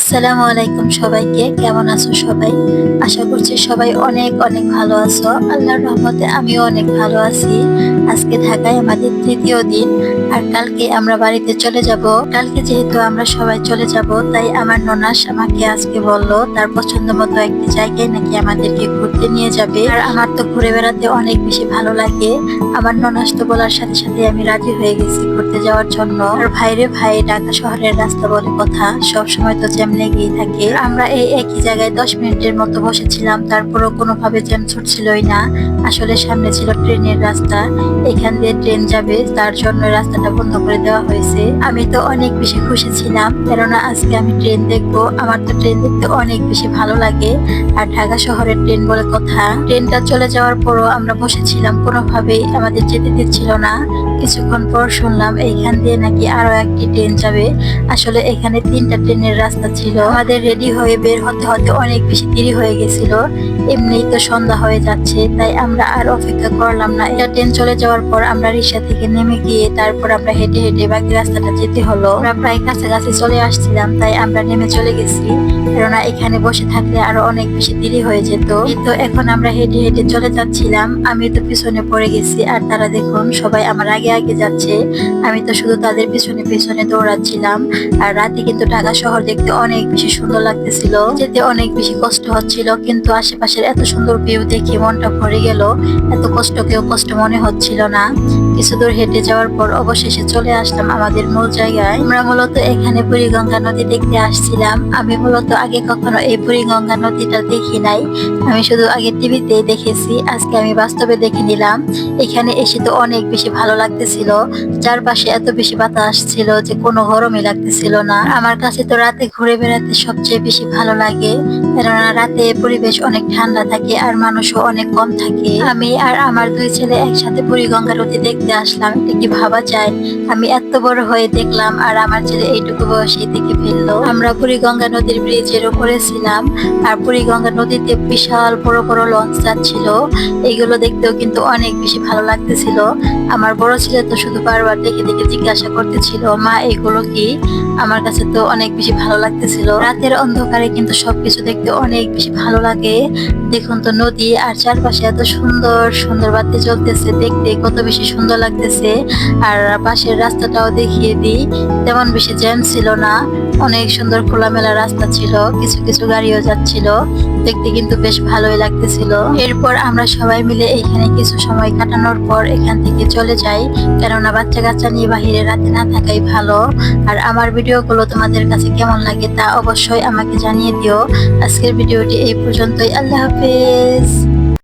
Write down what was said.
আসসালামু আলাইকুম সবাইকে, কেমন আছো সবাই? আশা করছি সবাই অনেক অনেক ভালো আছো। আল্লাহর রহমতে আমিও অনেক ভালো আছি। আজকে ঢাকায় আমাদের তৃতীয় দিন, আর কালকে আমরা বাড়িতে চলে যাব। কালকে যেহেতু আমরা সবাই চলে যাব, তাই আমার ননাস আমাকে আজকে বলল, তার পছন্দ মতো একটি জায়গায় নাকি আমাদেরকে ঘুরতে নিয়ে যাবে? আর আমার তো ঘুরে বেড়াতে অনেক বেশি ভালো লাগে। আমার ননাস তো বলার সাথে সাথে আমি রাজি হয়ে গেছি ঘুরতে যাওয়ার জন্য। আর ভাইরে ভাই, ঢাকা শহরের রাস্তা বলে কথা, সব সময় তো জ্যাম লেগেই থাকে। আমরা এই একই জায়গায় দশ মিনিটের মতো বসেছিলাম, তারপরও কোনোভাবে জ্যাম ছুটছিলই না। আসলে সামনে ছিল ট্রেনের রাস্তা। এখান দিয়ে ট্রেন যাবে, তার জন্য রাস্তাটা বন্ধ করে দেওয়া হয়েছে। আমি তো অনেক বেশি খুশি ছিলাম, কেননা আজকে আমি ট্রেন দেখব। আমার তো ট্রেন দেখতে অনেক বেশি ভালো লাগে। আর ঢাকা শহরের ট্রেন বলে কথা, ট্রেনটা চলে যাওয়ার পরও আমরা বসেছিলাম, কোনোভাবেই আমাদের যেতে দিচ্ছিল না। কিছুক্ষণ পর শুনলাম এইখান দিয়ে নাকি আরও একটি ট্রেন যাবে। আসলে এখানে তিনটা ট্রেনের রাস্তা ছিল। আমাদের রেডি হয়ে বের হতে হতে অনেক বেশি দেরি হয়ে গেছিল। এমনিই তো সন্ধ্যা হয়ে যাচ্ছে, তাই আমরা আর অপেক্ষা করলাম না। এটা ট্রেন চলে যাওয়ার পর আমরা রিক্সা থেকে নেমে গিয়ে তারপর আমরা হেঁটে হেঁটে বাকি রাস্তাটা যেতে হলো। আমরা প্রায় কাছাকাছি চলে আসছিলাম, তাই আমরা নেমে চলে গেছি। কেননা এখানে বসে থাকলে আরও অনেক বেশি দেরি হয়ে যেত। কিন্তু এখন আমরা হেঁটে হেঁটে চলে যাচ্ছিলাম। আমি তো পিছনে পড়ে গেছি, আর তারা দেখুন সবাই আমার আগে আগে যাচ্ছে। আমি তো শুধু তাদের পিছনে পিছনে দৌড়াচ্ছিলাম, আর রাতে কিন্তু ঢাকা শহর দেখতে অনেক বেশি সুন্দর লাগতেছিল। যেতে অনেক বেশি কষ্ট হচ্ছিল, কিন্তু আশেপাশের এত সুন্দর ভিউ দেখে মনটা ভরে গেল। এত কষ্টকেও কষ্ট মনে হচ্ছিল না। কিছু দূর হেঁটে যাওয়ার পর অবশেষে চলে আসলাম আমাদের মূল জায়গায়। আমরা মূলত এখানে বুড়িগঙ্গা নদী দেখতে আসছিলাম। আমি মূলত আগে কখনো এই বুড়িগঙ্গা নদীটা দেখি নাই। আমি শুধু আগে টিভিতেই দেখেছি। আজকে আমি বাস্তবে দেখে নিলাম, এখানে এসে তো অনেক বেশি ভালো লাগতেছিল। চারপাশে এত বেশি বাতাস ছিল যে কোনো গরমই লাগতেছিল না। আমার কাছে তো রাতে ঘুরে বেড়াতে সবচেয়ে বেশি ভালো লাগে, কেননা রাতে পরিবেশ অনেক ঠান্ডা থাকে আর মানুষও অনেক কম থাকে। আমি আর আমার দুই ছেলে একসাথে বুড়িগঙ্গা নদী দেখতে আসলাম, এটা কি ভাবা যায়? আমি এত বড় হয়ে দেখলাম আর আমার ছেলে এইটুকু বয়সে দেখে ফেলল। আমরা বুড়িগঙ্গা নদীর ব্রিজের উপরে ছিলাম আর বুড়িগঙ্গা নদীতে বিশাল বড় বড় লঞ্চ যাচ্ছিল এইগুলো দেখতেও কিন্তু অনেক বেশি ভালো লাগতেছিল। আমার বড় ছেলে তো শুধু বারবার দেখে দেখে জিজ্ঞাসা করতেছিল, মা, এগুলো কি? আমার কাছে তো অনেক বেশি ভালো লাগতেছিল। রাতের অন্ধকারে কিন্তু সবকিছু দেখতে অনেক বেশি ভালো লাগে। দেখুন তো নদী আর চারপাশে এত সুন্দর সুন্দর বাতি চলতেছে দেখতে কত বেশি সুন্দর লাগতেছে। আর পাশের রাস্তাটাও দেখিয়ে দিই। তেমন বেশি জ্যাম ছিল না। অনেক সুন্দর খোলামেলা রাস্তা ছিল। কিছু কিছু গাড়িও যাচ্ছিল। দেখতে কিন্তু বেশ ভালোই লাগতেছিল। এরপর আমরা সবাই মিলে এখানে কিছু সময় কাটানোর পর এখান থেকে চলে যাই। কেননা বাচ্চা কাচ্চা নিয়ে বাহিরে রাতে না থাকাই ভালো। আর আমার ভিডিওগুলো তোমাদের কাছে কেমন লাগে তা অবশ্যই আমাকে জানিয়ে দিও। আজকের ভিডিওটি এই পর্যন্তই। আল্লাহ হাফেজ।